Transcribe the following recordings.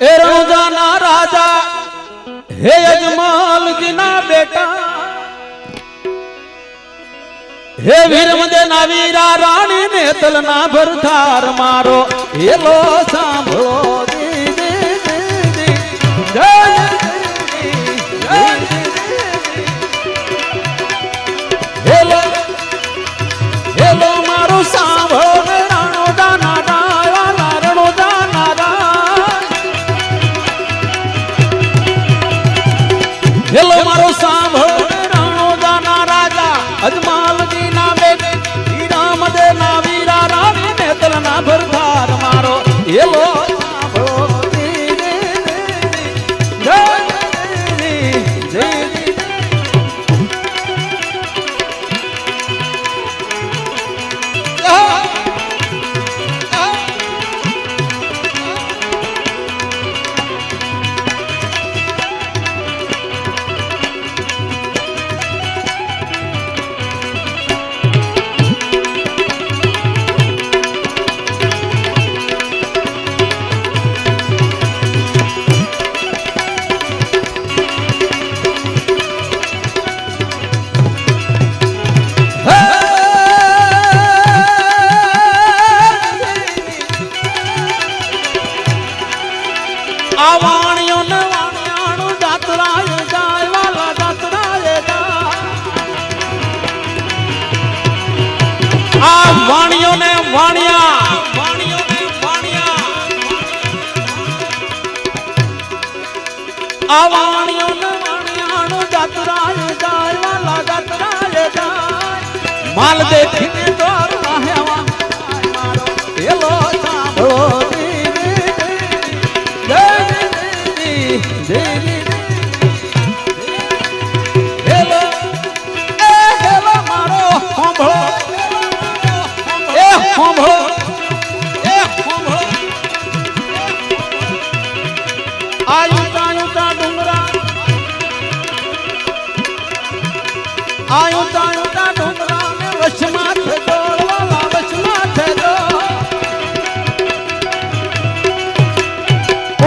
એ રણુજાના રાજા, હે યજમાલજીના બેટા. હે વીરમદે ના વીરા રાણી ને તલના ભરથાર મારો એલો સાંભળો. મારો આ વાણિયો ને વાણિયાણું જાતરાએ જાય વાલા જાતરાએ જાય. માલ દેખીને દોર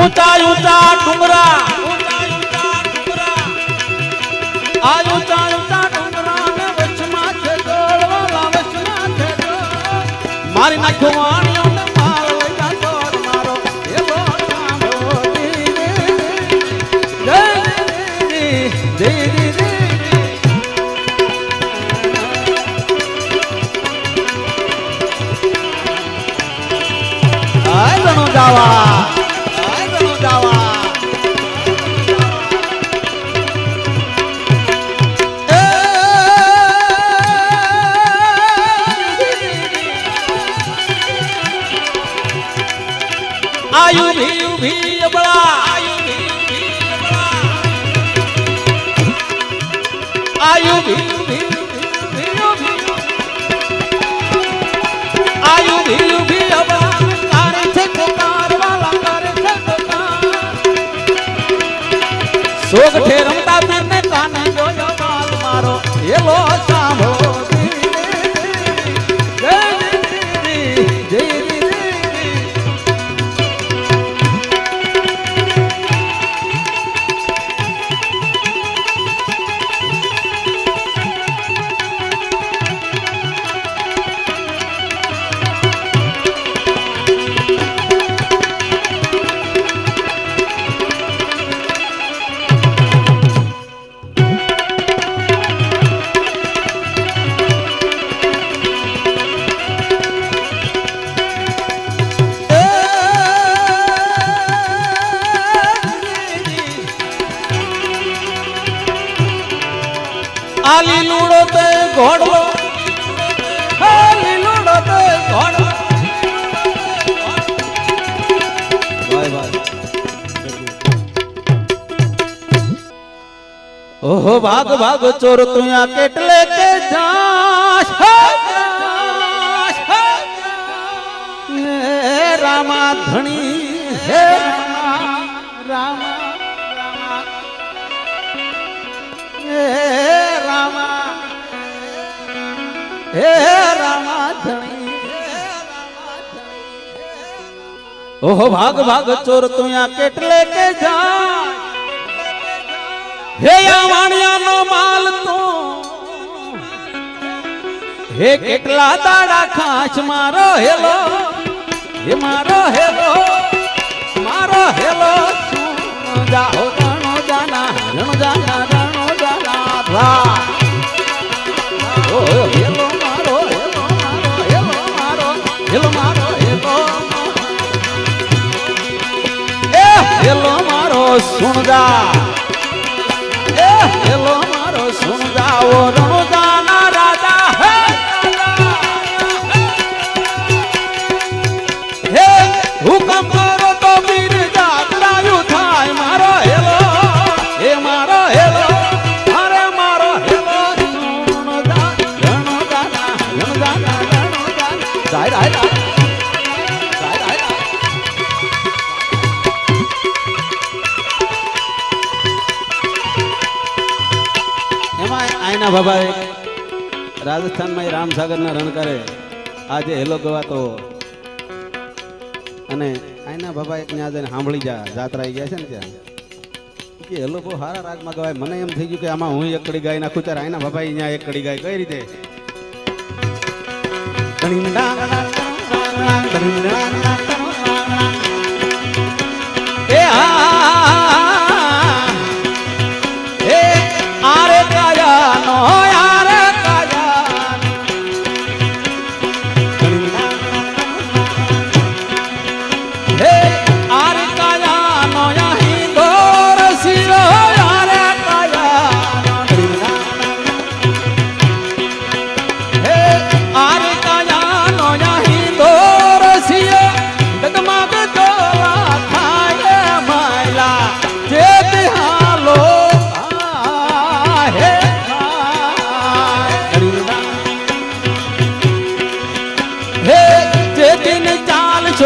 ઊંચા ઊંચા ડુંગરા. આ ઊંચા ઊંચા ડુંગરા મારી નાખ્યો જાવા. આયુ ભી ભી, અબળા. આયુ ભી આયુ ભી ભી, અબળા. તારે. છે રમતા તને કાને જોયો બાલ મારો. એલો આલી લૂડો તે ઘોડો ઓહો, ભાગ ભાગ, ચોર તું આ કેટલે કે જાશ? રામા ધણી, હે. ઓહો, ભાગ ભાગ, ચોર, તું આ કેટલે કે જા હે વાણિયા નો માલ તો? હે કેટલા દાડા ખાસ મારો હેલો? હે મારો હેલો? મારો હેલો જા સુણદા સાંઈના બાબાએ રાજસ્થાનમાં રામસાગરના રણકારે આજે હેલો ગવા તો અને આઈના બાબા એક ત્યાં જઈને સાંભળી જા, જાત્રા ગયા છે ને ત્યાં. કે હેલો બહુ સારા રાગમાં ગવાય મને એમ થઈ ગયું કે આમાં હું એક કડી ગાય નાખું, ત્યારે આઈના બાબા અહીંયા એક કડી ગાય કઈ રીતે?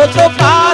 তো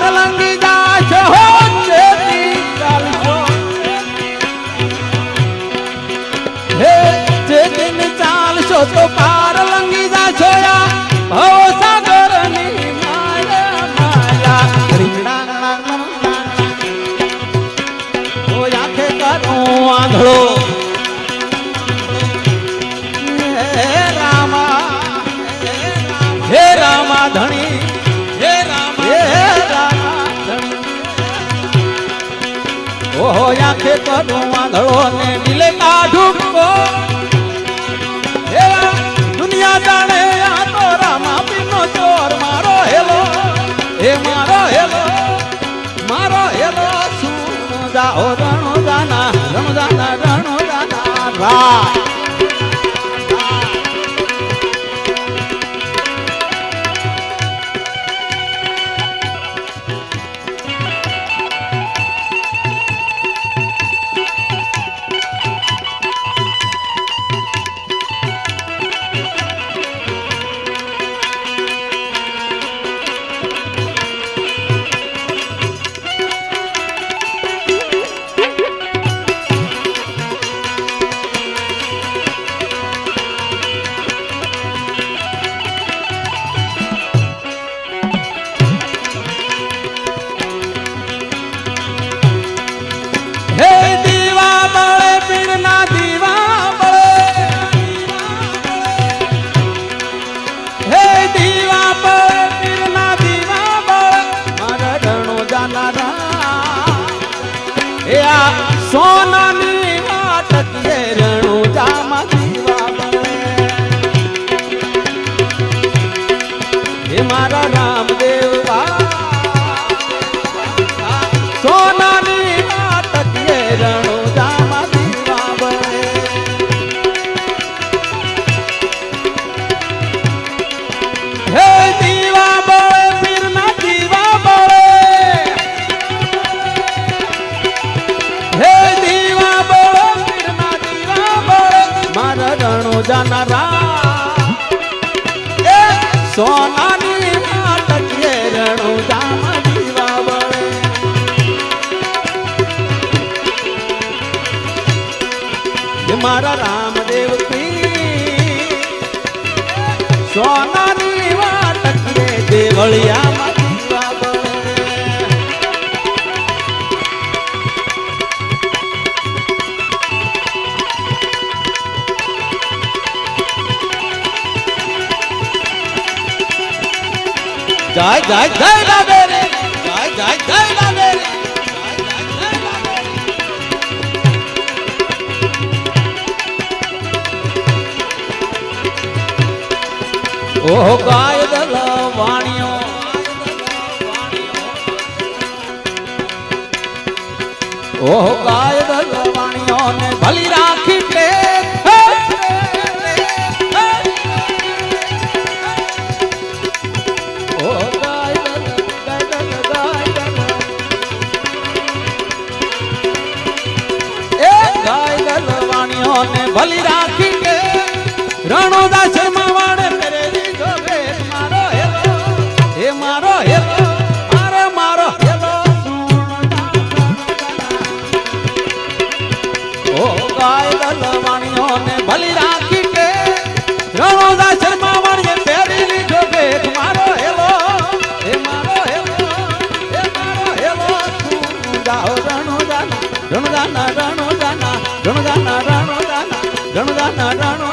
સોનાની વાત કે રણુ જામા દીવા એ મારા રણુજા સોનાની માટકીએ રણુજા જીવા વળે મારા રામદેવ પીરી સોનાની માટકીએ દેવળિયા જય જય જય લાવેરી જય જય જય જય ઓહો ગાય ઓ ગાય દલ વાણિયો ને ભલી રાખી કે રણોદા મારો હેલો હે મારો હેલો હે મારો હેલો. તું જાઓ રણોદાના રણોદાના રણોદાના રણોદાના